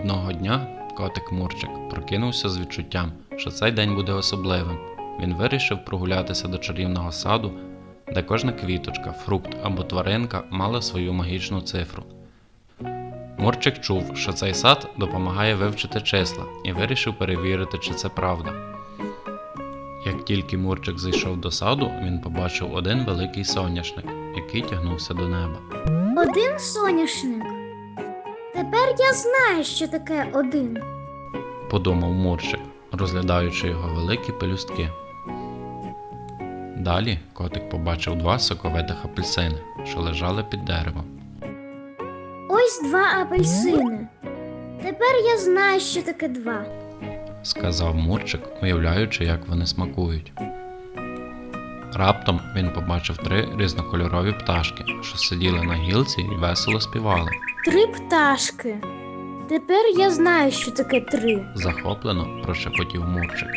Одного дня котик Мурчик прокинувся з відчуттям, що цей день буде особливим. Він вирішив прогулятися до чарівного саду, де кожна квіточка, фрукт або тваринка мала свою магічну цифру. Мурчик чув, що цей сад допомагає вивчити числа, і вирішив перевірити, чи це правда. Як тільки Мурчик зайшов до саду, він побачив один великий соняшник, який тягнувся до неба. Один соняшник. Тепер я знаю, що таке один. подумав Мурчик, розглядаючи його великі пелюстки. Далі котик побачив два соковитих апельсини, що лежали під деревом. Ось два апельсини. Тепер я знаю, що таке два. сказав Мурчик, уявляючи, як вони смакують. Раптом він побачив три різнокольорові пташки, що сиділи на гілці і весело співали. Три пташки. Тепер я знаю, що таке три. Захоплено прошепотів Мурчик.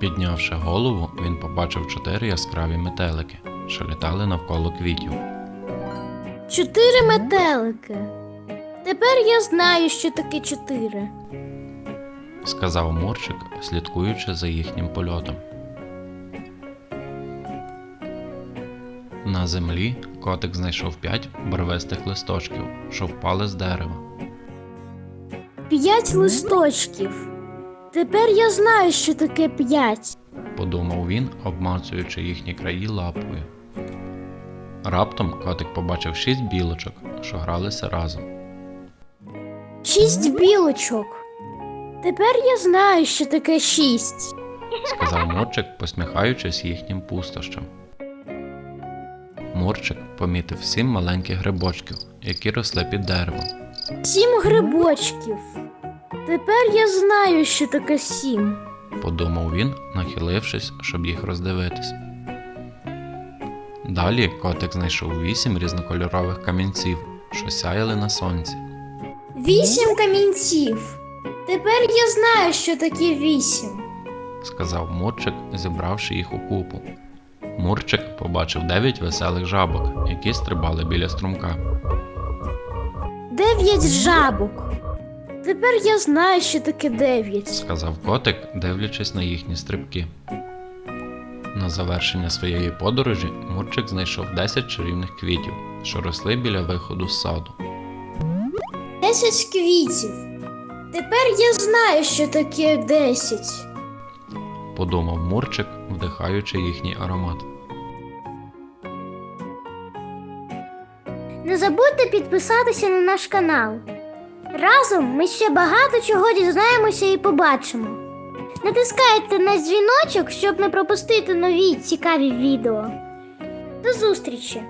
Піднявши голову, він побачив чотири яскраві метелики, що літали навколо квітів. Чотири метелики. Тепер я знаю, що таке чотири. сказав Мурчик, слідкуючи за їхнім польотом. На землі котик знайшов п'ять барвистих листочків, що впали з дерева. П'ять листочків. Тепер я знаю, що таке п'ять. подумав він, обмацуючи їхні краї лапою. Раптом котик побачив шість білочок, що гралися разом. Шість білочок. Тепер я знаю, що таке шість. сказав Мурчик, посміхаючись їхнім пустощам. Мурчик помітив сім маленьких грибочків, які росли під деревом. Сім грибочків. Тепер я знаю, що таке сім. подумав він, нахилившись, щоб їх роздивитись. Далі котик знайшов вісім різнокольорових камінців, що сяяли на сонці. Вісім камінців. Тепер я знаю, що таке вісім. сказав Мурчик, зібравши їх у купу. Мурчик побачив дев'ять веселих жабок, які стрибали біля струмка. Дев'ять жабок. Тепер я знаю, що таке дев'ять. сказав котик, дивлячись на їхні стрибки. На завершення своєї подорожі Мурчик знайшов 10 чарівних квітів, що росли біля виходу з саду. Десять квітів. Тепер я знаю, що таке десять. Подумав Мурчик, вдихаючи їхній аромат. Не забудьте підписатися на наш канал. Разом ми ще багато чого дізнаємося і побачимо. Натискайте на дзвіночок, щоб не пропустити нові цікаві відео. До зустрічі!